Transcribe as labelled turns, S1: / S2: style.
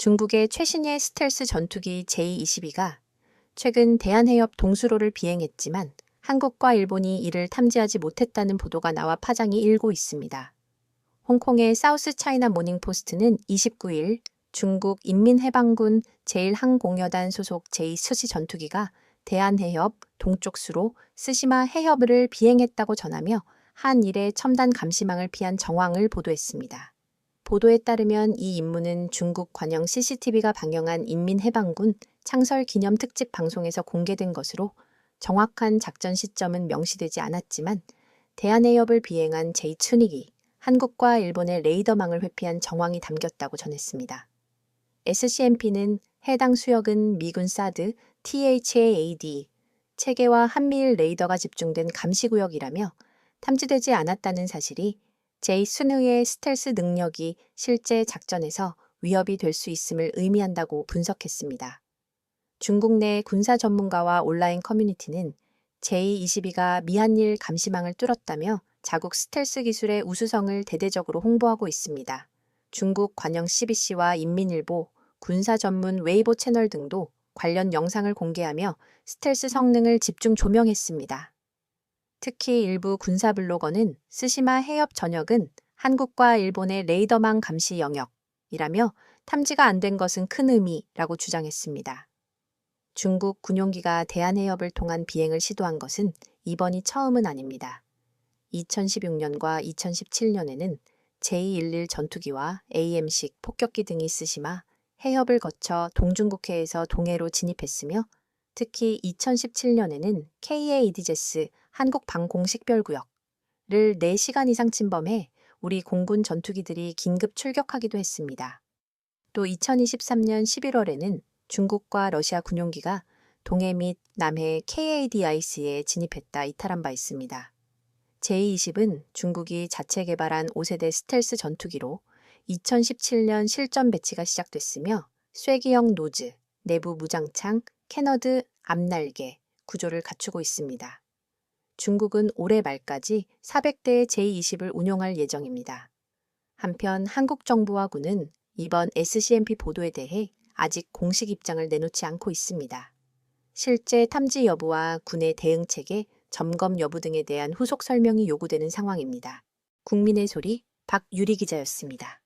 S1: 중국의 최신의 스텔스 전투기 J-22가 최근 대한해협 동수로를 비행했지만 한국과 일본이 이를 탐지하지 못했다는 보도가 나와 파장이 일고 있습니다. 홍콩의 사우스 차이나 모닝포스트는 29일 중국 인민해방군 제1항공여단 소속 제2수시 전투기가 대한해협 동쪽 수로 스시마 해협을 비행했다고 전하며 한일의 첨단 감시망을 피한 정황을 보도했습니다. 보도에 따르면 이 임무는 중국 관영 CCTV가 방영한 인민해방군 창설 기념 특집 방송에서 공개된 것으로 정확한 작전 시점은 명시되지 않았지만 대한해협을 비행한 제2춘익이 한국과 일본의 레이더망을 회피한 정황이 담겼다고 전했습니다. SCMP는 해당 수역은 미군 사드 THAAD 체계와 한미일 레이더가 집중된 감시구역이라며 탐지되지 않았다는 사실이 제이 순우의 스텔스 능력이 실제 작전에서 위협이 될 수 있음을 의미한다고 분석했습니다. 중국 내 군사 전문가와 온라인 커뮤니티는 제22가 미한일 감시망을 뚫었다며 자국 스텔스 기술의 우수성을 대대적으로 홍보하고 있습니다. 중국 관영 CBC와 인민일보, 군사 전문 웨이보 채널 등도 관련 영상을 공개하며 스텔스 성능을 집중 조명했습니다. 특히 일부 군사 블로거는 스시마 해협 전역은 한국과 일본의 레이더망 감시 영역이라며 탐지가 안 된 것은 큰 의미라고 주장했습니다. 중국 군용기가 대한해협을 통한 비행을 시도한 것은 이번이 처음은 아닙니다. 2016년과 2017년에는 제211 전투기와 AM식 폭격기 등이 쓰시마 해협을 거쳐 동중국해에서 동해로 진입했으며 특히 2017년에는 KA-이디제스 한국 방공식별구역을 4시간 이상 침범해 우리 공군 전투기들이 긴급 출격하기도 했습니다. 또 2023년 11월에는 중국과 러시아 군용기가 동해 및 남해 KADIC에 진입했다 이탈한 바 있습니다. J-20은 중국이 자체 개발한 5세대 스텔스 전투기로 2017년 실전 배치가 시작됐으며 쐐기형 노즈, 내부 무장창, 캐너드, 앞날개 구조를 갖추고 있습니다. 중국은 올해 말까지 400대의 J-20을 운용할 예정입니다. 한편 한국 정부와 군은 이번 SCMP 보도에 대해 아직 공식 입장을 내놓지 않고 있습니다. 실제 탐지 여부와 군의 대응 체계, 점검 여부 등에 대한 후속 설명이 요구되는 상황입니다. 국민의 소리 박유리 기자였습니다.